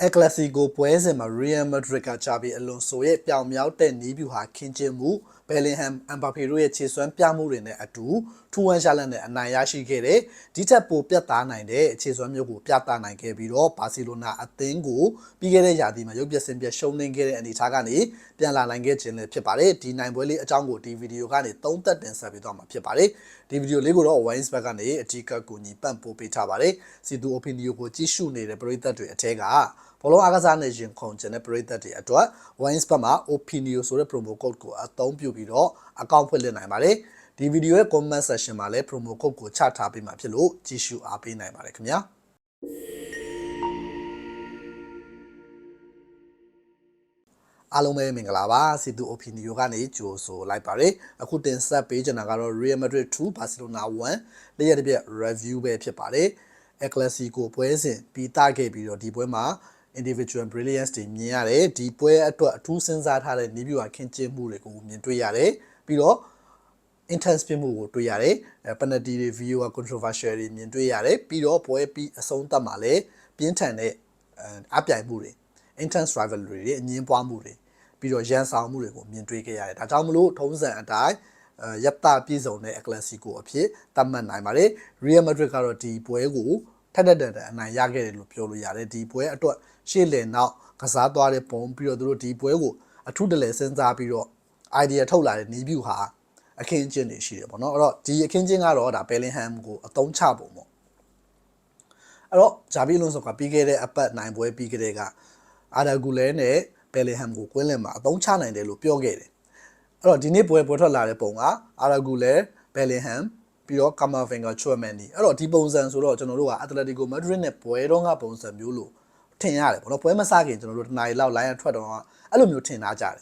El Clasico ပွဲစဉ်မှာ Real Madrid ကချာဘီအလွန်ဆိုရဲ့ပြောင်မြောက်တဲ့နီးဗျူဟာခင်းကျင်းမှုဘယ်လင်ဟမ်အမ်ဘာဖေတို့ရဲ့ခြေစွမ်းပြမှုတွေနဲ့အတူထူဝမ်ရှာလန်နဲ့အနိုင်ရရှိခဲ့တဲ့ဒီထက်ပိုပြတ်သားနိုင်တဲ့ခြေစွမ်းမျိုးကိုပြသနိုင်ခဲ့ပြီးတော့ဘာစီလိုနာအသင်းကိုပြီးခဲ့တဲ့ရာသီမှာရုပ်ပြစင်ပြရှုံးနိမ့်ခဲ့တဲ့အနေအထားကနေပြန်လာနိုင်ခဲ့ခြင်းလည်းဖြစ်ပါတယ်ဒီနိုင်ပွဲလေးအကြောင်းကိုဒီဗီဒီယိုကနေသုံးသက်တင်ဆက်ပေးသွားမှာဖြစ်ပါတယ်ဒီဗီဒီယိုလေးကိုတော့ Wines Back ကနေအကြီးကကူညီပံ့ပိုးပေးထားပါတယ်စီတူ opinion ကိုကြည့်ရှုနေတဲ့ပရိသတ်တွေအထက်က ဘောလုံးအားကစားနေရင်ခုံကျင်တဲ့ပရိသတ်တွေအတွက် Wines ဘက်မှာ Opinio ဆိုတဲ့ promo code ကိုအသုံးပြုပြီးတော့အကောင့်ဖွင့်လှစ်နိုင်ပါတယ်ဒီဗီဒီယိုရဲ့ comment section မှာလည်း promo code ကိုချထားပေးမှာဖြစ်လို့ကြည့်ရှုအားပေးနိုင်ပါတယ်ခင်ဗျာအားလုံးပဲမင်္ဂလာပါစီတူ Opinio ကနေကြိုဆိုလိုက်ပါတယ်အခုတင်ဆက်ပေးချင်တာကတော့ Real Madrid 2 Barcelona 1လက်ရတဲ့ပြ review ပဲဖြစ်ပါတယ် El Clasico ပွဲစဉ်ပြီးတခဲ့ပြီးတော့ဒီပွဲမှာ individual brilliance တွေမြင်ရတယ်ဒီပွဲအတွက်အထူးစဉ်းစားထားတဲ့နီးပြူဟာခင်းကျင်းမှုတွေကိုမြင်တွေ့ရတယ်ပြီးတော့ intense ဖြစ်မှုကိုတွေ့ရတယ်အဲ penalty တွေ view controversial တွေမြင်တွေ့ရတယ်ပြီးတော့ပွဲပြီးအဆုံးသတ်မှာလည်းပြင်းထန်တဲ့အပြိုင်မှုတွေ intense rivalry တွေအငင်းပွားမှုတွေပြီးတော့ရန်ဆောင်မှုတွေကိုမြင်တွေ့ခဲ့ရတယ်ဒါကြောင့်မလို့ထုံးစံအတိုင်းအဲရပ်တာပြည့်စုံတဲ့အကလစီကိုအဖြစ်သတ်မှတ်နိုင်ပါတယ် Real Madrid ကတော့ဒီပွဲကိုထက်တက်တဲ့အနိုင်ရခဲ့တယ်လို့ပြောလို့ရတယ်ဒီပွဲအတွက် ရှေ့လည်နောက်ကစားသွားတဲ့ပုံပြီးတော့သူတို့ဒီပွဲကိုအထုတလဲစဉ်းစားပြီးတော့ idea ထုတ်လာတဲ့နီးဗျူဟာအခင်းအကျင်းတွေရှိတယ်ပေါ့နော်အဲ့တော့ဒီအခင်းအကျင်းကတော့ဒါဘယ်လင်ဟမ်ကိုအသုံးချပုံပေါ့အဲ့တော့ဂျာဘီလွန်ဆိုကပြီးခဲ့တဲ့အပတ်နိုင်ပွဲပြီးခဲ့တဲ့ကအာဒါဂူလဲနဲ့ဘယ်လင်ဟမ်ကိုကွင်းလင်မှာအသုံးချနိုင်တယ်လို့ပြောခဲ့တယ်အဲ့တော့ဒီနေ့ပွဲပွဲထွက်လာတဲ့ပုံကအာဒါဂူလဲဘယ်လင်ဟမ်ပြီးတော့ကာမာဖင်ကချွတ်မန်နီအဲ့တော့ဒီပုံစံဆိုတော့ကျွန်တော်တို့ကအက်တလက်တီကိုမက်ဒရစ်နဲ့ပွဲတော့ကပုံစံမျိုးလို့ ထင်ရတယ်ပေါ့နော်ပွဲမစခင်ကျွန်တော်တို့တနားရီလောက်လိုင်းရထွက်တော့အဲ့လိုမျိုးထင်သားကြတယ်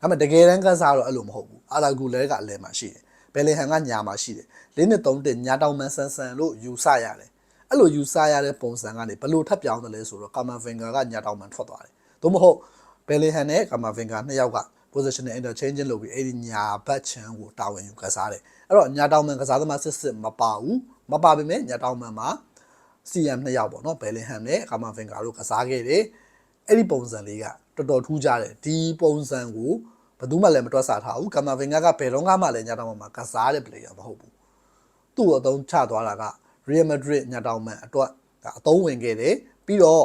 ဒါပေမဲ့တကယ်တမ်းကစားတော့အဲ့လိုမဟုတ်ဘူးအာလာဂူလဲကအလဲမှာရှိတယ်ဘယ်လင်ဟန်ကညာမှာရှိတယ်လေးနှစ်သုံးတက်ညာတောင်မန်ဆန်ဆန်လို့ယူဆရတယ်အဲ့လိုယူဆရတဲ့ပုံစံကနေဘလို့ထပ်ပြောင်းတယ်လဲဆိုတော့ကာမာဖင်ကာကညာတောင်မန်ထွက်သွားတယ်သို့မဟုတ်ဘယ်လင်ဟန်နဲ့ကာမာဖင်ကာနှစ်ယောက်က positional interchange လုပ်ပြီးအဲ့ဒီညာဘက်ချမ်းကိုတာဝန်ယူကစားတယ်အဲ့တော့ညာတောင်မန်ကစားသမားစစ်စစ်မပါဘူးမပါပေမဲ့ညာတောင်မန်မှာ CM နှစ်ယောက်ပေါ့နော်ဘယ်လင်ဟမ်နဲ့ကာမာဖင်ကာတို့ကစားခဲ့တယ်အဲ့ဒီပုံစံလေးကတော်တော်ထူးခြားတယ်ဒီပုံစံကိုဘယ်သူမှလည်းမတွက်ဆထားဘူးကာမာဖင်ကာကဘယ်တော့မှလည်းညာတောင်မန်မှာကစားတဲ့ player မဟုတ်ဘူးသူ့အသုံးချသွားတာက Real Madrid ညာတောင်မန်အတွက်ဒါအသုံးဝင်ခဲ့တယ်ပြီးတော့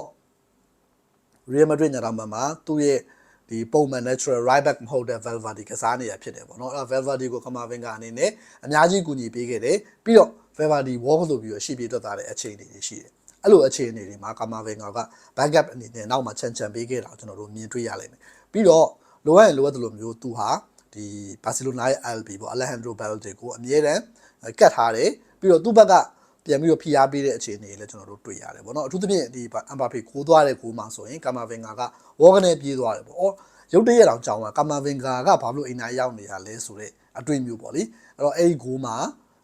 Real Madrid ညာတောင်မန်မှာသူ့ရဲ့ဒီပုံမှန် natural right back မဟုတ်တဲ့ Valverde ကစားနေတာဖြစ်တယ်ပေါ့နော်အဲ့တော့ Valverde ကို Camavinga အနေနဲ့အများကြီးကူညီပေးခဲ့တယ်ပြီးတော့ Valverde walk လို့ပြီးတော့ရှေ့ပြေးထွက်သွားတဲ့အခြေအနေတွေရှိတယ်အဲ့လိုအခြေအနေတွေမှာ Camavinga က backup အနေနဲ့နောက်မှချန်ချန်ပေးခဲ့တာကိုကျွန်တော်တို့မြင်တွေ့ရလိမ့်မယ်ပြီးတော့လိုအပ်ရင်လိုအပ်တယ်လို့မျိုးသူဟာဒီဘာစီလိုနာရဲ့ LB ပေါ့ Alejandro Balde ကိုအမြဲတမ်းကတ်ထားတယ်ပြီးတော့သူ့ဘက်ကပြန်ပြီးတော့ဖိအားပေးတဲ့အခြေအနေလည်းကျွန်တော်တို့တွေ့ရတယ်ပေါ့နော်အထူးသဖြင့်ဒီအမ်ဘာဖေကိုးသွားတဲ့ကိုးမှဆိုရင်ကာမာဗင်ဂါကဝေါကနေပြေးသွားတယ်ပေါ့အော်ရုတ်တရက်တောင်ကြောင်းကကာမာဗင်ဂါကဘာလို့အိမ်နာရောက်နေရလဲဆိုတော့အတွေ့မျိုးပေါ့လေအဲ့တော့အဲ့ဒီကိုးမှာ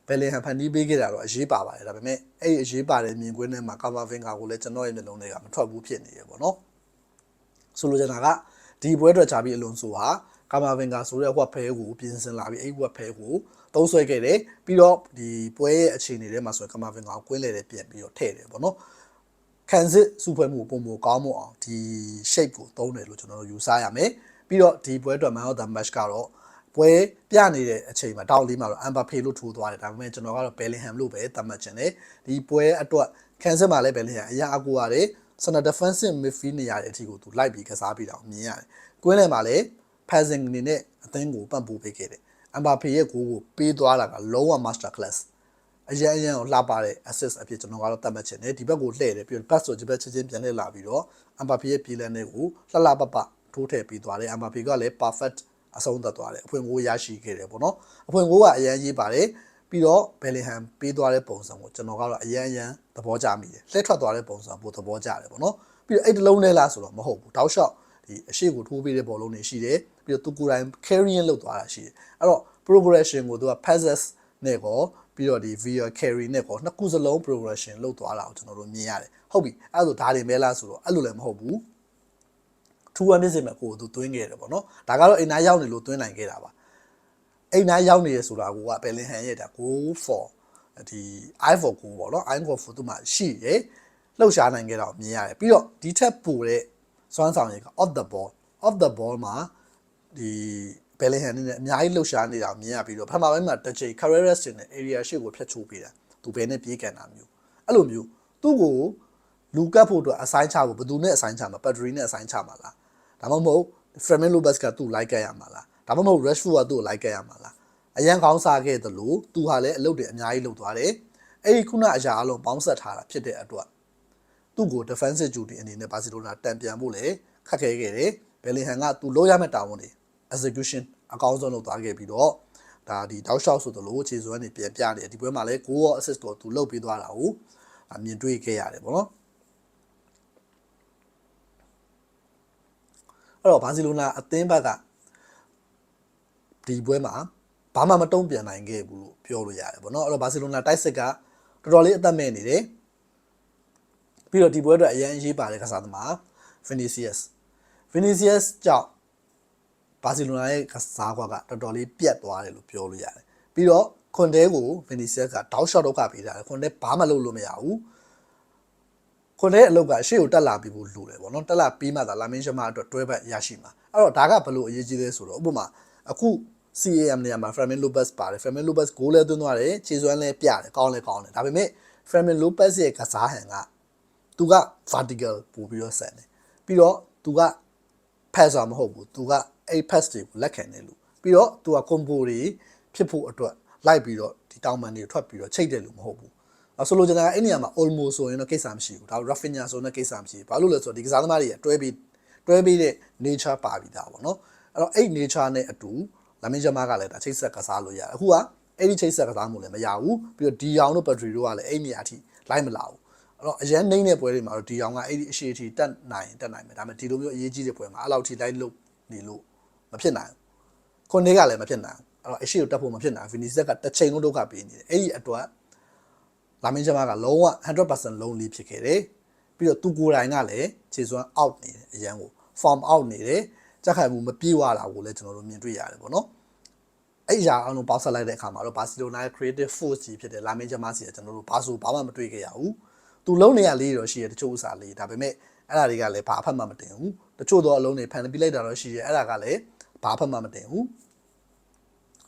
ဘယ်လင်ဟန်ဖန်တီးပေးခဲ့တာတော့အရေးပါပါတယ်ဒါပေမဲ့အဲ့ဒီအရေးပါတဲ့မြင်ကွင်းထဲမှာကာမာဗင်ဂါကိုလည်းကျွန်တော်ရဲ့မျက်လုံးတွေကမထွက်ဘူးဖြစ်နေရပေါ့နော်ဆိုလိုချင်တာကဒီပွဲအတွက်ဂျာဘီအလွန်ဆိုဟာကာမာဗင်ဂါဆိုတဲ့ဝက်ဖဲကိုပြင်ဆင်လာပြီးအဲ့ဝက်ဖဲကိုသုံးဆွဲခဲ့တယ်ပြီးတော့ဒီပွဲရဲ့အခြေအနေထဲမှာဆိုရင်ကာမာဗင်ဂါကိုကွင်းလေတဲ့ပြန်ပြီးတော့ထည့်တယ်ပေါ့နော်ခံစစ်စုဖွဲ့မှုပုံမကောင်းမအောင်ဒီ shape ကိုသုံးတယ်လို့ကျွန်တော်တို့ယူဆရမယ်ပြီးတော့ဒီပွဲအတွက် man of the match ကတော့ ပွဲပြနေတဲ့အချိန်မှာတောက်လေးမှာတော့ Amber Pay လို့ထိုးသွားတယ်ဒါပေမဲ့ကျွန်တော်ကတော့ Bellingham လို့ပဲသတ်မှတ်ချင်တယ်ဒီပွဲအတွက်ခံစစ်မှာလည်း Bellingham အရာအကူရတယ် center defensive midfield နေရာတဲ့အထိကိုသူလိုက်ပြီးကစားပြီးတော့မြင်ရတယ်ကွင်းလယ်မှာလည်း passing အနေနဲ့အသင်းကိုပံ့ပိုးပေးခဲ့တယ်အမ်ဘာဖေရဲ့ဂိုးကိုပေးသွားတာကလုံးဝ master class အရန်အရန်ကိုလှပတဲ့ assist အဖြစ်ကျွန်တော်ကတော့သတ်မှတ်ချင်တယ်ဒီဘက်ကိုလှည့်တယ်ပြီးတော့ pass ဆိုဒီဘက်ချက်ချင်းပြန်လှည့်လာပြီးတော့အမ်ဘာဖေရဲ့ပြေးလန်းတဲ့ကိုလှလှပပထိုးထည့်ပြီးသွားတယ်အမ်ဘာဖေကလည်း perfect အဆုံးသတ်သွားတယ်အဖွင့်ကိုရရှိခဲ့တယ်ပေါ့နော်အဖွင့်ကိုကအရန်ရေးပါတယ်ပြီးတော့ဘယ်လင်ဟမ်ပေးသွားတဲ့ပုံစံကိုကျွန်တော်ကတော့အရန်အရန်သဘောကျမိတယ်လှည့်ထွက်သွားတဲ့ပုံစံပိုသဘောကျတယ်ပေါ့နော်ပြီးတော့အဲ့တလုံးနဲ့လားဆိုတော့မဟုတ်ဘူးတောက်လျှောက်ဒီအရှိကိုထိုးပေးတဲ့ဘောလုံးတွေရှိတယ်ပြီးတော့သူကိုယ်တိုင် carrying လုပ်သွားတာရှိတယ်အဲ့တော့ progression ကိုသူက passes နဲ့ကောပြီးတော့ဒီ via carry နဲ့ကောနှစ်ခုစလုံး progression လုပ်သွားတာကိုကျွန်တော်တို့မြင်ရတယ်ဟုတ်ပြီအဲ့ဒါဆိုဒါတွေမဲလားဆိုတော့အဲ့လိုလည်းမဟုတ်ဘူး ထူဝမ်းပြစ်စင်မဲ့ကိုသူသွင်းခဲ့တယ်ပေါ့နော်ဒါကတော့အိမ်သားရောက်နေလို့သွင်းနိုင်ခဲ့တာပါအိမ်သားရောက်နေရဆိုတာကဘယ်လင်ဟန်ရဲ့ဒါ go for ဒီ i for go ပေါ့နော် i for for သူမှရှိရယ်လှုပ်ရှားနိုင်ခဲ့တော့မြင်ရတယ်ပြီးတော့ဒီထက်ပိုတဲ့စွမ်းဆောင်ရည်က off the ball off the ball မှာဒီဘယ်လင်ဟန်နဲ့အများကြီးလှုပ်ရှားနေတာမြင်ရပြီးတော့ပထမပိုင်းမှာတစ်ချိန် Carreras တင်တဲ့ area ရှေ့ကိုဖျက်ချိုးပေးတာသူဘယ်နဲ့ပြေးကန်တာမျိုးအဲ့လိုမျိုးသူ့ကိုလူကတ်ဖို့အတွက်အဆိုင်ချဖို့ဘယ်သူနဲ့အဆိုင်ချမှာဘက်ထရီနဲ့အဆိုင်ချမှာလား ဒါမှမဟုတ် Fermin Lopez ကသူ့လိုက်ကတ်ရမှာလားဒါမှမဟုတ် Rashford ကသူ့ကိုလိုက်ကတ်ရမှာလားအရန်ကောင်းစားခဲ့သလိုသူဟာလည်းအလုပ်တွေအများကြီးလုပ်သွားတယ်အဲ့ဒီခုနအရာအလုံးပေါင်းဆက်ထားတာဖြစ်တဲ့အတွက်သူ့ကို defensive duty အနေနဲ့ဘာစီလိုနာတန်ပြန်ဖို့လည်းခက်ခဲခဲ့တယ်ဘယ်လင်ဟန်ကသူလို့ရမယ့်တာဝန်တွေ execution အကောင်းဆုံးလုပ်သွားခဲ့ပြီးတော့ဒါဒီတောက်လျှောက်ဆိုသလိုခြေစွမ်းတွေပြန်ပြတယ်ဒီပွဲမှာလည်း goal assist ကိုသူလုပ်ပေးသွားတာကိုမြင်တွေ့ခဲ့ရတယ်ပေါ့နော် အဲ့တော့ဘာစီလိုနာအသင်းဘက်ကဒီပွဲမှာဘာမှမတုံ့ပြန်နိုင်ခဲ့ဘူးလို့ပြောလို့ရတယ်ပေါ့နော်အဲ့တော့ဘာစီလိုနာတိုက်စစ်ကတော်တော်လေးအသက်မဲ့နေတယ်ပြီးတော့ဒီပွဲအတွက်အရင်ရေးပါတဲ့ကစားသမား Vinicius Vinicius ကြောင့်ဘာစီလိုနာရဲ့ကစားကွာကတော်တော်လေးပြတ်သွားတယ်လို့ပြောလို့ရတယ်ပြီးတော့ခွန်တဲကို Vinicius ကတောက်ရှော့တော့ကပေးတာခွန်တဲဘာမှလုပ်လို့မရဘူး ခွန်တဲ့အလုပ်ကအရှိကိုတက်လာပြီးဖို့လိုတယ်ပေါ့နော်တက်လာပြီးမှသာလာမင်းရှမအတွက်တွဲဘက်ရရှိမှာအဲ့တော့ဒါကဘလို့အရေးကြီးသေးဆိုတော့ဥပမာအခု CAM နေရာမှာ Fermin Lopez ပါတယ် Fermin Lopez ဂိုးလဲသွင်းသွားတယ်ခြေစွမ်းလဲပြတယ်ကောင်းလဲကောင်းတယ်ဒါပေမဲ့ Fermin Lopez ရဲ့ကစားဟန်ကသူက vertical ပို့ပြီးတော့ဆန်တယ်ပြီးတော့သူက pass မဟုတ်ဘူးသူကအဲ့ pass တွေကိုလက်ခံတယ်လို့ပြီးတော့သူက combo တွေဖြစ်ဖို့အတွက်လိုက်ပြီးတော့ဒီတောင်းပန်တွေထွက်ပြီးတော့ချိတ်တယ်လို့မဟုတ်ဘူးအ ဆိုလိုချင်တာကအဲ့နေရာမှာ almost ဆိုရင်တော့ကိစ္စမရှိဘူးဒါ Rafinha ဆိုတဲ့ကိစ္စမရှိဘူးဘာလို့လဲဆိုတော့ဒီကစားသမားတွေကတွဲပြီးတွဲပြီးတဲ့ nature ပါပြီးသားပေါ့နော်အဲ့တော့အဲ့ nature နဲ့အတူလာမင်းဂျမားကလည်းဒါချိတ်ဆက်ကစားလို့ရတယ်အခုကအဲ့ဒီချိတ်ဆက်ကစားမှုလည်းမရဘူးပြီးတော့ဒီအောင်တို့ဘက်ထရီတို့ကလည်းအဲ့နေရာအထိလိုက်မလာဘူးအဲ့တော့အရန်နှိမ့်တဲ့ပွဲတွေမှာတော့ဒီအောင်ကအဲ့ဒီအရှိအထိတက်နိုင်တက်နိုင်မယ်ဒါပေမဲ့ဒီလိုမျိုးအရေးကြီးတဲ့ပွဲမှာအဲ့လောက်ထိလိုက်လို့နေလို့မဖြစ်နိုင်ဘူးခွန်နေကလည်းမဖြစ်နိုင်ဘူးအဲ့တော့အရှိကိုတက်ဖို့မဖြစ်နိုင်ဗီနီဆက်ကတစ်ချိန်လုံးဒုက္ခပေးနေတယ်အဲ့ဒီအတွက် လာမင်းဂျမားကလုံးဝ100%လုံးလီဖြစ်ခဲ့တယ်ပြီးတော့သူကိုယ်တိုင်ကလည်းခြေစွမ်း out နေတယ်အရန်ကို form out နေတယ်ကြက်ခိုင်မှုမပြေဝတာကိုလည်းကျွန်တော်တို့မြင်တွေ့ရတယ်ပေါ့နော်အဲ့အရာအလုံးပေါက်ဆက်လိုက်တဲ့အခါမှာတော့ဘာစီလိုနာရဲ့ creative force ကြီးဖြစ်တဲ့လာမင်းဂျမားစီကကျွန်တော်တို့ဘာဆိုဘာမှမတွေ့ခဲ့ရဘူးသူလုံးနေရလေးတော့ရှိရတချို့ဥစားလေးဒါပေမဲ့အဲ့ဒါတွေကလည်းဘာအဖက်မှမတင်ဘူးတချို့တော့အလုံးတွေဖန်ပြလိုက်တာတော့ရှိရအဲ့ဒါကလည်းဘာအဖက်မှမတင်ဘူး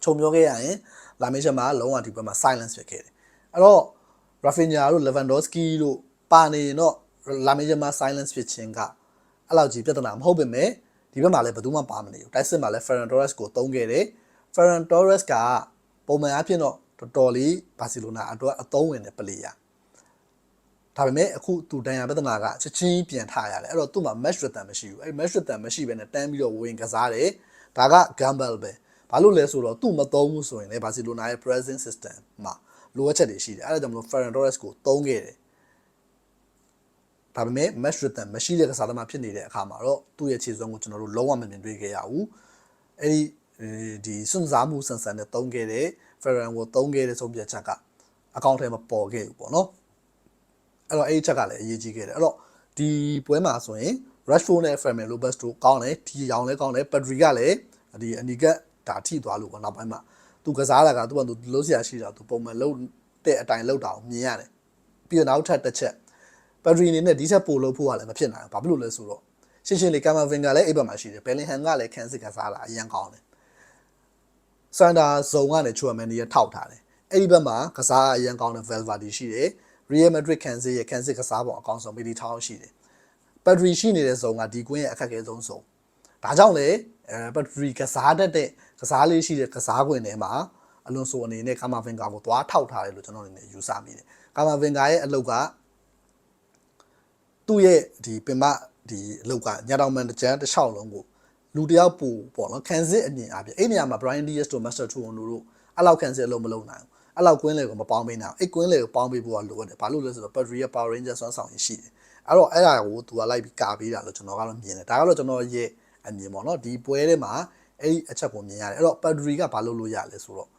ခြုံပြောခဲ့ရရင်လာမင်းဂျမားလုံးဝဒီဘက်မှာ silence ဖြစ်ခဲ့တယ်အဲ့တော့ Rafinha တို့ Lewandowski တို့ပါနေရင်တော့လာမင်းဂျမား silence ဖြစ်ခြင်းကအဲ့လောက်ကြီးပြဿနာမဟုတ်ပေမဲ့ဒီဘက်မှာလည်းဘယ်သူမှပါမနေဘူးတိုက်စစ်မှာလည်း Ferran Torres ကိုတုံးခဲ့တယ် Ferran Torres ကပုံမှန်အဖြစ်တော့တော်တော်လေးဘာစီလိုနာအတွက်အသုံးဝင်တဲ့ပလေယာဒါပေမဲ့အခုသူတန်ရာပြဿနာကချက်ချင်းပြန်ထရတယ်အဲ့တော့သူ့မှာ match rhythm မရှိဘူးအဲ့ match rhythm မရှိဘဲနဲ့တန်းပြီးတော့ဝင်ကစားတယ်ဒါက gamble ပဲဘာလို့လဲဆိုတော့သူ့မသုံးဘူးဆိုရင်လည်းဘာစီလိုနာရဲ့ present system မှာ လိုအပ်ချက်တွေရှိတယ်အဲ့ဒါကြောင့်မလို့ Ferran Torres ကိုသုံးခဲ့တယ်ဒါပေမဲ့ match rhythm မရှိတဲ့ကစားသမားဖြစ်နေတဲ့အခါမှာတော့သူ့ရဲ့ခြေစွမ်းကိုကျွန်တော်တို့လုံးဝမမြင်တွေ့ခဲ့ရဘူးအဲ့ဒီဒီစွန့်စားမှုဆန်ဆန်နဲ့သုံးခဲ့တဲ့ Ferran ကိုသုံးခဲ့တဲ့ဆုံးဖြတ်ချက်ကအကောင့်ထဲမှာပေါ်ခဲ့ဘူးပေါ့နော်အဲ့တော့အဲ့ဒီချက်ကလည်းအရေးကြီးခဲ့တယ်အဲ့တော့ဒီပွဲမှာဆိုရင် Rashford နဲ့ Fermin Lopez တို့ကောင်းတယ်ဒီရောင်လည်းကောင်းတယ် Pedri ကလည်းဒီအနီကဒါထိသွားလို့ပေါ့နောက်ပိုင်းမှာ သူကစားတာကသူကသူလုံးစရာရှိတာသူပုံမှန်လုံးတဲ့အတိုင်းလုံးတာကိုမြင်ရတယ်ပြီးတော့နောက်ထပ်တစ်ချက် Pedri အနေနဲ့ဒီချက်ပို့လို့ဖို့ကလည်းမဖြစ်နိုင်ဘူးဘာဖြစ်လို့လဲဆိုတော့ရှင်းရှင်းလေးကာမာဗင်ကလည်းအိပ်ဘက်မှာရှိတယ်ဘယ်လင်ဟန်ကလည်းခန်းစစ်ကစားတာအရင်ကောင်းတယ်စန်တာဇုံကနေချူအမန်နီရထောက်ထားတယ်အဲ့ဒီဘက်မှာကစားအရင်ကောင်းတဲ့ Valverde ရှိတယ် Real Madrid ခန်းစစ်ရဲ့ခန်းစစ်ကစားပုံအကောင်းဆုံး Billy Town ရှိတယ် Pedri ရှိနေတဲ့ဇုံကဒီကွင်းရဲ့အခက်အခဲဆုံးဇုံဒါကြောင့်လေအဲ Pedri ကစားတတ်တဲ့ ကစားလေးရှိတဲ့ကစားကွင်းထဲမှာအလွန်ဆိုအနေနဲ့ကာမာဗင်ကာကိုသွားထောက်ထားတယ်လို့ကျွန်တော်အနေနဲ့ယူဆမိတယ်ကာမာဗင်ကာရဲ့အလုပ်ကသူ့ရဲ့ဒီပင်မဒီအလုပ်ကညတောင်မန်တကြမ်းတစ်လျှောက်လုံးကိုလူတယောက်ပူပေါ့နော်ခံစစ်အမြင်အပြင်အဲ့နေရာမှာ Brian Diaz တို့ Master Tuon တို့အဲ့လောက်ခံစစ်အလုပ်မလုပ်နိုင်ဘူးအဲ့လောက်ကွင်းလေကိုမပေါင်းပေးနိုင်ဘူးအဲ့ကွင်းလေကိုပေါင်းပေးဖို့ကလိုတယ်ဘာလို့လဲဆိုတော့ Pedri ရဲ့ Power Ranger ဆွမ်းဆောင်ရရှိတယ်အဲ့တော့အဲ့ဒါကိုသူကလိုက်ပြီးကာပေးတာလို့ကျွန်တော်ကတော့မြင်တယ်ဒါကတော့ကျွန်တော်ရဲ့အမြင်ပေါ့နော်ဒီပွဲထဲမှာ အဲ့ဒီအချက်ကိုမြင်ရတယ်အဲ့တော့ Pedri ကဘာလုပ်လို့ရလဲဆိုတော့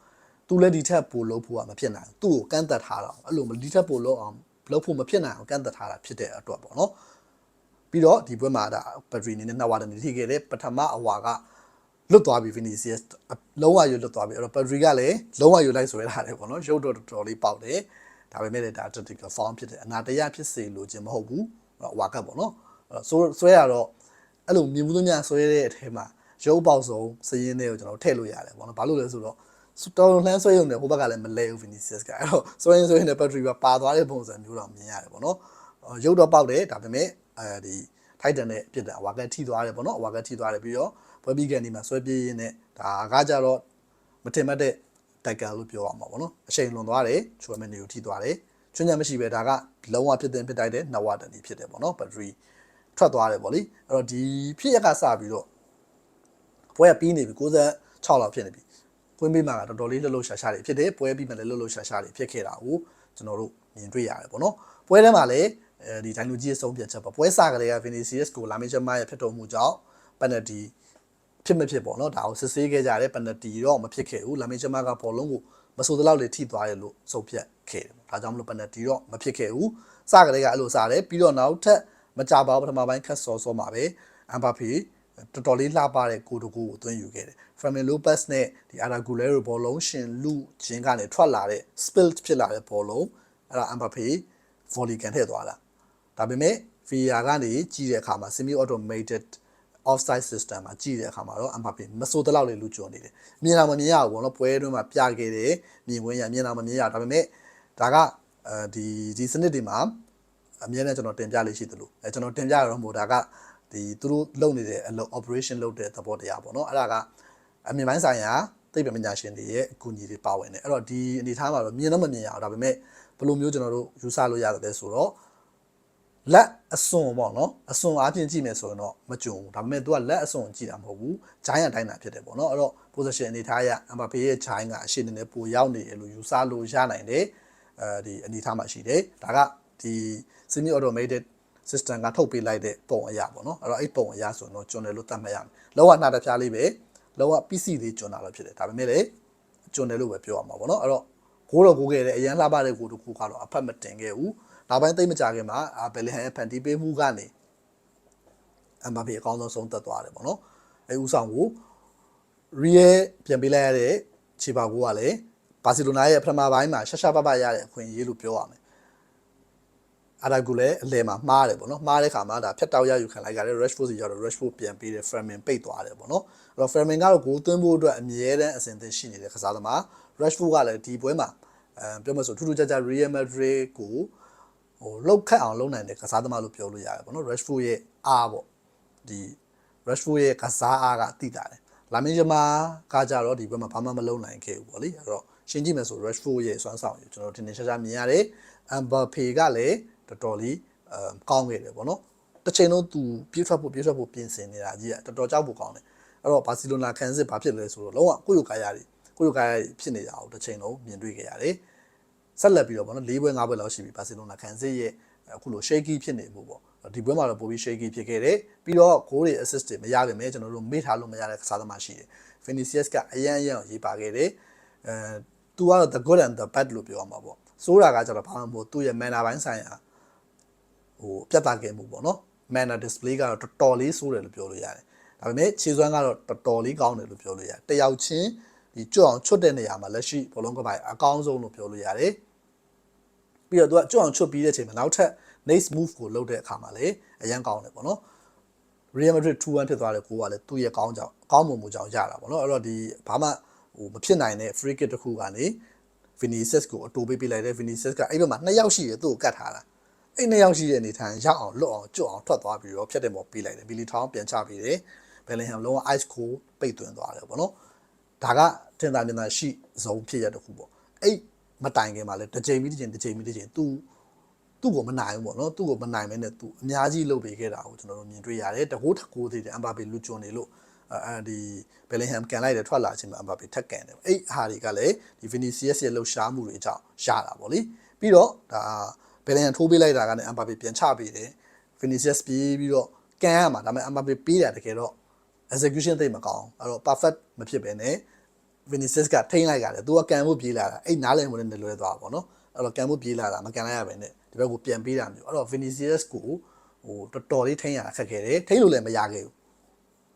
သူလည်းဒီထက်ပိုလုပ်ဖို့ကမဖြစ်နိုင်ဘူးသူ့ကိုကန့်သက်ထားတာအဲ့လိုဒီထက်ပိုလုပ်အောင်လုပ်ဖို့မဖြစ်နိုင်အောင်ကန့်သက်ထားတာဖြစ်တဲ့အတွက်ပေါ့နော်ပြီးတော့ဒီပွဲမှာဒါ Pedri အနေနဲ့နှစ်ဝါတနေထိခဲ့တယ်ပထမအဝါကလွတ်သွားပြီ Vinicius လုံးဝရွတ်လွတ်သွားပြီအဲ့တော့ Pedri ကလည်းလုံးဝရွတ်လိုက်ဆွဲထားတယ်ပေါ့နော်ရုပ်တော်တော်လေးပေါက်တယ်ဒါပေမဲ့လည်းဒါ tactical form ဖြစ်တယ်အနာတရားဖြစ်စေလို့ခြင်းမဟုတ်ဘူးဝါကတ်ပေါ့နော်ဆိုဆွဲရတော့အဲ့လိုမြင်မှုသမျှဆွဲတဲ့အထဲမှာ ရုပ်ပေါက်ဆုံးစည်ရင်းတွေကိုကျွန်တော်ထည့်လို့ရတယ်ပေါ့နော်ဘာလို့လဲဆိုတော့တော်တော်လှမ်းဆွဲရုံနဲ့ဟိုဘက်ကလည်းမလဲဘူး Vinicius ကအဲ့တော့ဆွဲရင်ဆွဲရင်တဲ့ battery ပါပါသွားတဲ့ပုံစံမျိုးတော့မြင်ရတယ်ပေါ့နော်ရုပ်တော့ပေါက်တယ်ဒါပေမဲ့အဲဒီထိုက်တန်တဲ့ပြစ်တာဝါကတ်ထိသွားတယ်ပေါ့နော်ဝါကတ်ထိသွားတယ်ပြီးတော့ပွဲပြီးကန်ဒီမှာဆွဲပြေးရင်းနဲ့ဒါကကြတော့မထင်မှတ်တဲ့တိုက်ကလို့ပြောရမှာပေါ့နော်အချိန်လွန်သွားတယ်ချွေမဲနေကိုထိသွားတယ်ချွန်းချမရှိပဲဒါကလုံးဝဖြစ်တဲ့ဖြစ်တိုက်တဲ့နှစ်ဝတန်ကြီးဖြစ်တယ်ပေါ့နော်ဘက်ထရီထွက်သွားတယ်ပေါ့လေအဲ့တော့ဒီဖြစ်ရက်ကစပြီးတော့ ပွဲကပြီးနေပြီ96လောက်ဖြစ်နေပြီပွဲပြီးမှကတော်တော်လေးလှုပ်လှုပ်ရှားရှားတွေဖြစ်တယ်ပွဲပြီးမှလည်းလှုပ်လှုပ်ရှားရှားတွေဖြစ်ခဲ့တာကိုကျွန်တော်တို့မြင်တွေ့ရတယ်ပေါ့နော်ပွဲထဲမှာလည်းအဲဒီဒိုင်လူကြီးရဲ့ဆုံးဖြတ်ချက်ပေါ့ပွဲစကလေးက Vinicius ကိုလာမေချမရဲ့ဖြစ်တော်မူကြောင့် penalty ဖြစ်မဖြစ်ပေါ့နော်ဒါကိုစစ်ဆေးခဲ့ကြတယ် penalty တော့မဖြစ်ခဲ့ဘူးလာမေချမကဘောလုံးကိုမဆိုတလောက်လေးထိသွားတယ်လို့ဆုံးဖြတ်ခဲ့တယ်ဒါကြောင့်မလို့ penalty တော့မဖြစ်ခဲ့ဘူးစကလေးကအဲ့လိုစားတယ်ပြီးတော့နောက်ထပ်မကြပါဘူးပထမပိုင်းခက်စောစောမှာပဲအမ်ဘာဖီ တော်တော်လေးလှပတဲ့ကိုတကူကိုသွင်းယူခဲ့တယ်။ Fermin Lopez နဲ့ဒီ Aragulero ဘောလုံးရှင်လူချင်းကနေထွက်လာတဲ့ spilled ဖြစ်လာတဲ့ဘောလုံးအဲ့ဒါ Mbappe volley ကန်ထည့်သွားတာ။ဒါပေမဲ့ VAR ကနေကြီးတဲ့အခါမှာ semi automated offside system မှာကြီးတဲ့အခါမှာတော့ Mbappe မစိုးတလောက်လေးလူကျွနေတယ်။မြင်တာမမြင်ရဘူးဘောနော်ပွဲတွင်းမှာပြခဲ့တယ်မြင်ဝင်ရမြင်တာမမြင်ရဒါပေမဲ့ဒါကအဲဒီဒီစနစ်တွေမှာအမြဲတမ်းကျွန်တော်တင်ပြလေးရှိသလိုအဲကျွန်တော်တင်ပြရတော့မို့ဒါက ဒီသူတို့လုပ်နေတဲ့အလုပ် operation လုပ်တဲ့သဘောတရားပေါ့နော်အဲ့ဒါကအမြင်ပိုင်းဆိုင်ရာသိပ္ပံပညာရှင်တွေရဲ့အကူအညီတွေပါဝင်တယ်အဲ့တော့ဒီအနေထားမှာတော့မြင်တော့မမြင်ရအောင်ဒါပေမဲ့ဘယ်လိုမျိုးကျွန်တော်တို့ယူဆလို့ရတယ်ဆိုတော့လက်အစွန်ပေါ့နော်အစွန်အားဖြင့်ကြည့်မယ်ဆိုရင်တော့မကြုံဘူးဒါပေမဲ့ तू ကလက်အစွန်ကြည့်တာမဟုတ်ဘူးဂျိုင်းရတိုင်းတာဖြစ်တယ်ပေါ့နော်အဲ့တော့ position အနေထားအရအမဘာဖေးရဲ့ဂျိုင်းကအရှိနေနေပိုရောက်နေတယ်လို့ယူဆလို့ရနိုင်တယ်အဲဒီအနေထားမှာရှိတယ်ဒါကဒီ semi automated system ကထုတ်ပေးလိုက်တဲ့ပုံအရာပေါ့နော်အဲ့တော့အဲ့ပုံအရာဆိုတော့ကျွန်တယ်လို့သတ်မှတ်ရမယ်လောကနှာတပြားလေးပဲလောက PC လေးကျွန်တာလို့ဖြစ်တယ်ဒါပေမဲ့လည်းကျွန်တယ်လို့ပဲပြောရမှာပေါ့နော်အဲ့တော့ကိုးတော့ကိုးခဲ့တယ်အရန်လှပတဲ့ကိုတခုကတော့အဖက်မတင်ခဲ့ဘူးနောက်ပိုင်းသိမ့်မကြခင်မှာဘယ်လီဟန်ရဲ့ဖန်တီးပေးမှုကနေအမ်ဘာဖေအကောင်းဆုံးဆုံးသက်သွားတယ်ပေါ့နော်အဲဥဆောင်ကိုရီယယ်ပြန်ပေးလိုက်ရတဲ့ခြေပါကိုကလည်းဘာစီလိုနာရဲ့ပထမပိုင်းမှာရှာရှာပပရတဲ့အခွင့်အရေးလို့ပြောရမယ် အာဒါကူလည်းအလဲမှာမှားတယ်ပေါ့နော်မှားတဲ့ခါမှာဒါဖြတ်တောက်ရယူခံလိုက်ရတယ် Rashford စီရောက်တော့ Rashford ပြန်ပေးတယ် Framin ပိတ်သွားတယ်ပေါ့နော်အဲ့တော့ Framin ကတော့ဂိုးသွင်းဖို့အတွက်အမြဲတမ်းအစဉ်သင့်ရှိနေတဲ့ကစားသမား Rashford ကလည်းဒီပွဲမှာအဲပြောမှဆိုထူးထူးခြားခြား Real Madrid ကိုဟိုလောက်ခတ်အောင်လုပ်နိုင်တဲ့ကစားသမားလို့ပြောလို့ရတယ်ပေါ့နော် Rashford ရဲ့အားပေါ့ဒီ Rashford ရဲ့ကစားအားကတိတာတယ်လာမင်းဂျမာကကြတော့ဒီဘက်မှာဘာမှမလုပ်နိုင်ခဲ့ဘူးပေါ့လေအဲ့တော့ရှင်းကြည့်မယ်ဆို Rashford ရဲ့စွမ်းဆောင်ရကျွန်တော်ထင်ထင်ရှားရှားမြင်ရတယ် Mbappe ကလည်း တော်တော်လေးအဲကောင်းခဲ့တယ်ပေါ့နော်တစ်ချိန်လုံးသူပြေးထွက်ဖို့ပြေးထွက်ဖို့ပြင်ဆင်နေတာကြီးကတော်တော်ကြောက်ဖို့ကောင်းတယ်အဲ့တော့ဘာစီလိုနာခန်းစစ်ဘာဖြစ်လဲဆိုတော့လုံးဝကိုယ့်ရုပ်ကာယတွေကိုယ့်ရုပ်ကာယဖြစ်နေတာကိုတစ်ချိန်လုံးမြင်တွေ့ခဲ့ရတယ်ဆက်လက်ပြီးတော့ပေါ့နော်၄ပွဲ၅ပွဲလောက်ရှိပြီဘာစီလိုနာခန်းစစ်ရဲ့အခုလို shaky ဖြစ်နေမှုပေါ့ဒီပွဲမှာတော့ပိုပြီး shaky ဖြစ်ခဲ့တယ်ပြီးတော့ goal တွေ assist တွေမရပါမယ်ကျွန်တော်တို့မေ့ထားလို့မရတဲ့ကစားသမားရှိတယ် Vinicius ကအရန်အရန်ရေးပါခဲ့တယ်အဲသူကတော့ the good and the bad လို့ပြောရမှာပေါ့ဆိုတာကကျတော့ဘာမှမဟုတ်သူ့ရဲ့ manner ဘိုင်းဆိုင်ရာ ဟိုပြတ်သားခဲ့မှုပေါ့နော် manner display ကတော့တော်တော်လေးဆိုးတယ်လို့ပြောလို့ရတယ်ဒါပေမဲ့ခြေစွမ်းကတော့တော်တော်လေးကောင်းတယ်လို့ပြောလို့ရတယ်တယောက်ချင်းဒီကြွအောင်ချွတ်တဲ့နေရာမှာလက်ရှိဘောလုံးကပိုင်အကောင်းဆုံးလို့ပြောလို့ရတယ်ပြီးတော့သူကကြွအောင်ချွတ်ပြီးတဲ့အချိန်မှာနောက်ထပ် next move ကိုလုပ်တဲ့အခါမှာလည်းအရန်ကောင်းတယ်ပေါ့နော် Real Madrid 2-1ဖြစ်သွားတဲ့ကိုကလည်းသူ့ရဲ့ကောင်းကြောင်ကောင်းမွန်မှုကြောင်ရတာပေါ့နော်အဲ့တော့ဒီဘာမှဟိုမဖြစ်နိုင်တဲ့ free kick တစ်ခုကနေ Vinicius ကိုအတူပေးပေးလိုက်တယ် Vinicius ကအဲ့ဘက်မှာနှစ်ယောက်ရှိရသူ့ကိုကတ်ထားတာ အဲ့နှစ်ယောက်ရှိတဲ့အနေထိုင်ရောက်အောင်လွတ်အောင်ကျွတ်အောင်ထွက်သွားပြီးတော့ဖြတ်တယ်ပေါ်ပေးလိုက်တယ် Billy Town ပြန်ချပေးတယ် Bellingham လုံးဝ ice cold ပိတ်သွင်းသွားတယ်ပေါ့နော်ဒါကတင်တာမြင်တာရှိဇုံဖြစ်ရတဲ့ခုပေါ့အဲ့မတိုင်ခင်မှာလဲတစ်ချိန်ပြီးတစ်ချိန်တစ်ချိန်ပြီးတစ်ချိန် तू သူ့ကိုမနိုင်ဘူးပေါ့နော်သူ့ကိုမနိုင်မဲနဲ့သူအများကြီးလုပ်ပေးခဲ့တာကိုကျွန်တော်တို့မြင်တွေ့ရတယ်တကိုးထကိုးသေးတယ်အမ်ဘာပေလူကျွန်းနေလို့အဲဒီဘယ်လင်ဟမ်ကန်လိုက်တယ်ထွက်လာခြင်းမှာအမ်ဘာပေထက်ကန်တယ်အဲ့ဟာတွေကလည်းဒီဗီနီစီယက်ရဲ့လှုပ်ရှားမှုတွေကြောင့်ရတာပေါ့လေပြီးတော့ဒါ ဘယ်လင်ဟမ်ထိုးပေးလိုက်တာကလည်းအမ်ဘာပေပြန်ချပေးတယ်ဗီနီစီယက်ပြေးပြီးတော့ကန်ရမှာဒါပေမဲ့အမ်ဘာပေပေးတယ်တကယ်တော့ execution သိမကောင်းအဲ့တော့ perfect မဖြစ်ပဲနဲ့ Vinicius ကထိန်းလိုက်ရတယ်သူကကန်ဖို့ပြေးလာတာအဲ့နားလည်မှုနဲ့လွဲသွားပါဘောနော်အဲ့တော့ကန်ဖို့ပြေးလာတာမကန်လိုက်ရပဲနဲ့ဒီဘက်ကိုပြန်ပေးတာမျိုးအဲ့တော့ Vinicius ကိုဟိုတော်တော်လေးထိန်းရတာခက်ခဲတယ်ထိန်းလို့လည်းမရခဲ့ဘူး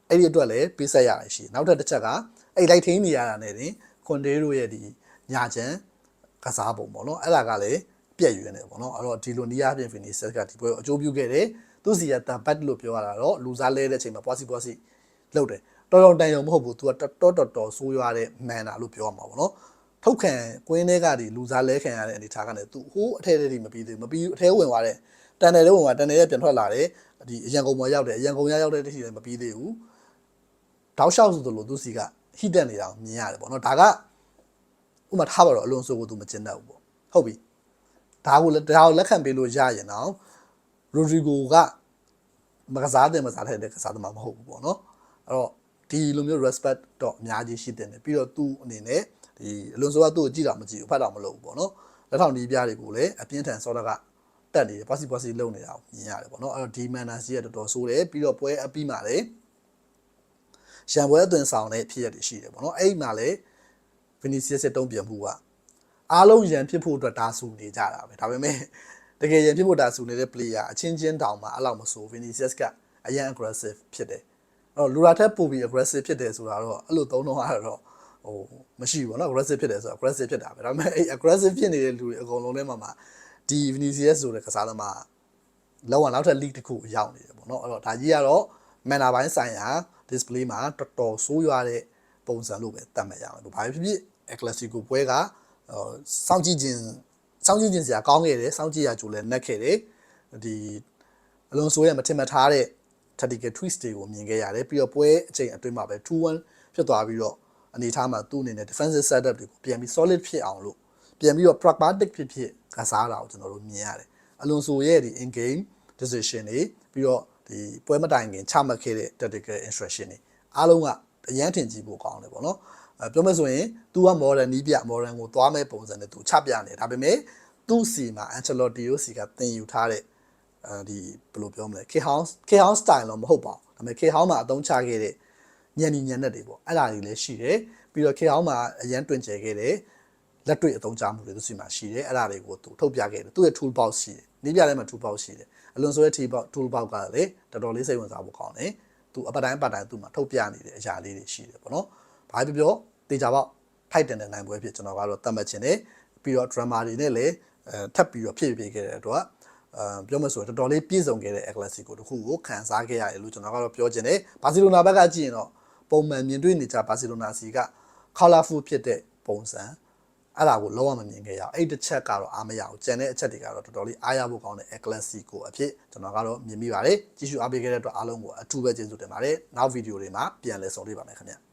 အဲ့ဒီအတွက်လည်းပေးဆက်ရတာရှိနောက်ထပ်တစ်ချက်ကအဲ့လိုက်ထိန်းနေရတာနဲ့တင်ခွန်တေးတို့ရဲ့ဒီညာချမ်းကစားပုံပေါ့နော်အဲ့ဒါကလည်း ပြက်ရွံ့နေပေါ့နော်အဲ့တော့ဒီလိုနီးအားဖြင့် Vinicius ကဒီပွဲကိုအကျိုးပြုခဲ့တယ်သူစီကတန်ဘတ်လို့ပြောရတာတော့လူစားလဲတဲ့အချိန်မှာပွားစီပွားစီလှုပ်တယ်တော်တော်တန်ရုံမဟုတ်ဘူး तू ကတော်တော်တော်ဆိုးရွားတဲ့မန်နာလို့ပြောရမှာပေါ့နော်ထုတ်ခံကွင်းထဲကဒီလူစားလဲခံရတဲ့အနေထားကနေ तू ဟိုးအထဲထဲတွေမပြီးသေးဘူးမပြီးအထဲဝင်သွားတယ်တန်တယ်လည်းဝင်သွားတန်တယ်လည်းပြန်ထွက်လာတယ်ဒီအရန်ကုန်ပေါ်ရောက်တယ်အရန်ကုန်ရရောက်တဲ့တတိလည်းမပြီးသေးဘူးတောက်လျှောက်ဆိုသလိုသူစီကဟိတက်နေတာကိုမြင်ရတယ်ပေါ့နော်ဒါကဥမာထားပါတော့အလွန်ဆိုကို तू မကျင်တတ်ဘူးပေါ့ဟုတ်ပြီ ဒါကိုလည်းဒါကိုလက်ခံပေးလို့ရရင်တော့ရိုဒရီဂိုကမကစားတဲ့မစားတဲ့ကစားသမားမဟုတ်ဘူးပေါ့နော်အဲ့တော့ဒီလိုမျိုး respect တော့အများကြီးရှိတဲ့တယ်ပြီးတော့သူ့အနေနဲ့ဒီအလွန်ဆိုကသူ့ကိုကြည့်တာမကြည့်ဘူးဖတ်တာမလုပ်ဘူးပေါ့နော်လက်ထောင်ဒီးပြားတွေကိုလည်းအပြင်းထန်စောတော့ကတက်နေတယ်ပါစီပါစီလုံနေတာကိုမြင်ရတယ်ပေါ့နော်အဲ့တော့ဒီမန်နာစီကတော်တော်ဆိုးတယ်ပြီးတော့ပွဲအပြီးမှာလည်းရန်ပွဲအသွင်ဆောင်တဲ့ဖြစ်ရတွေရှိတယ်ပေါ့နော်အဲ့ဒီမှာလည်း Vinicius ရဲ့တုံ့ပြန်မှုက အားလုံးရန်ဖြစ်ဖို့အတွက်ဒါဆူနေကြတာပဲဒါပေမဲ့တကယ်ရန်ဖြစ်ဖို့ဒါဆူနေတဲ့ player အချင်းချင်းတောင်မှအဲ့လောက်မဆို Vinicius ကအရန် aggressive ဖြစ်တယ်အဲ့တော့လူရာထက်ပိုပြီး aggressive ဖြစ်တယ်ဆိုတာတော့အဲ့လိုသုံးတော့ကတော့ဟိုမရှိဘူးเนาะ aggressive ဖြစ်တယ်ဆိုတော့ aggressive ဖြစ်တာပဲဒါပေမဲ့အဲ့ aggressive ဖြစ်နေတဲ့လူတွေအကုန်လုံးထဲမှာမှာဒီ Vinicius ဆိုတဲ့ကစားသမားလောကနောက်ထပ် league တစ်ခုရောက်နေတယ်ပေါ့เนาะအဲ့တော့ဒါကြီးကတော့ manner ဘိုင်းဆိုင်ရာ display မှာတော်တော်ဆိုးရွားတဲ့ပုံစံလို့ပဲသတ်မှတ်ရမယ်။ဘာဖြစ်ဖြစ် El Clasico ပွဲက စောင့်ကြည့်ခြင်းစောင့်ကြည့်ခြင်းစရာကောင်းခဲ့တယ်စောင့်ကြည့်ရကြိုလည်းနှက်ခဲ့တယ်ဒီအလွန်ဆိုးရမထင်မှတ်ထားတဲ့ tactical twist တွေကိုမြင်ခဲ့ရတယ်ပြီးတော့ပွဲအချိန်အတွင်းမှာပဲ2-1ဖြစ်သွားပြီးတော့အနေထားမှာသူ့အနေနဲ့ defensive setup တွေကိုပြန်ပြီး solid ဖြစ်အောင်လို့ပြန်ပြီးတော့ pragmatic ဖြစ်ဖြစ်ကစားတာကိုကျွန်တော်တို့မြင်ရတယ်အလွန်ဆိုရဲ့ဒီ in game decision တွေပြီးတော့ဒီပွဲမတိုင်ခင်ချမှတ်ခဲ့တဲ့ tactical instruction တွေအားလုံးကအရန်ထင်ကြီးဖို့ကောင်းတယ်ပေါ့နော်အဲ ပြောမယ်ဆိုရင် तू က modern နီးပြ modern ကိုသွားမဲ့ပုံစံနဲ့ तू ချပြနေဒါပေမဲ့သူ့စီမှာ Ancelotti ကိုစီကသင်ယူထားတဲ့အဲဒီဘယ်လိုပြောမလဲ K house K house style တော့မဟုတ်ပါဘူးဒါပေမဲ့ K house မှာအသုံးချခဲ့တဲ့ညံ့ညံ့တဲ့တွေပေါ့အဲ့ဒါတွေလည်းရှိတယ်ပြီးတော့ K house မှာအရန်တွင်ကျယ်ခဲ့တဲ့လက်တွေ့အသုံးချမှုတွေသူစီမှာရှိတယ်အဲ့ဒါတွေကိုသူထုတ်ပြခဲ့တယ်သူ့ရဲ့ tool box ရှိတယ်နီးပြထဲမှာ tool box ရှိတယ်အလွန်ဆိုတဲ့ tool box tool box ကလည်းတော်တော်လေးစိတ်ဝင်စားဖို့ကောင်းတယ်သူအပတိုင်းပတ်တိုင်းသူ့မှာထုတ်ပြနေတဲ့အရာလေးတွေရှိတယ်ပေါ့နော်ဘာပြောပြော တေချာပေါက်ထိုက်တန်တဲ့နိုင်ပွဲဖြစ်ကျွန်တော်ကတော့သတ်မှတ်ခြင်းတယ်ပြီးတော့ drama တွေနဲ့လည်းအဲထပ်ပြီးတော့ဖြည့်ပြည့်ခဲ့တဲ့အတွက်အဲပြောမဆိုတော်တော်လေးပြည့်စုံခဲ့တဲ့ El Clasico တခုကိုခံစားခဲ့ရတယ်လို့ကျွန်တော်ကတော့ပြောချင်တယ်ဘာစီလိုနာဘက်ကကြည့်ရင်တော့ပုံမှန်မြင်တွေ့နေကြဘာစီလိုနာစီက colorful ဖြစ်တဲ့ပုံစံအဲ့ဒါကိုလုံးဝမမြင်ခဲ့ရအောင်အဲ့တစ်ချက်ကတော့အားမရအောင်ကျန်တဲ့အချက်တွေကတော့တော်တော်လေးအားရဖို့ကောင်းတဲ့ El Clasico အဖြစ်ကျွန်တော်ကတော့မြင်မိပါတယ်ကြည့်ရှုအားပေးခဲ့တဲ့အတွက်အားလုံးကိုအထူးပဲကျေးဇူးတင်ပါတယ်နောက်ဗီဒီယိုတွေမှာပြန်လည်ဆုံတွေ့ပါမယ်ခင်ဗျာ